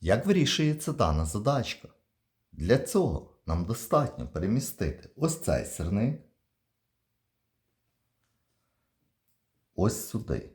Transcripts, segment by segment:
Як вирішується дана задачка? Для цього нам достатньо перемістити ось цей сирник ось сюди.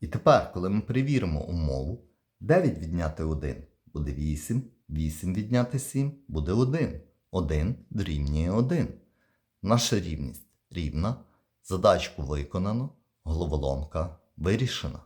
І тепер, коли ми перевіримо умову, 9 відняти 1 буде 8, 8 відняти 7 буде 1. 1 дорівнює 1. Наша рівність рівна. Задачку виконано, головоломка вирішена.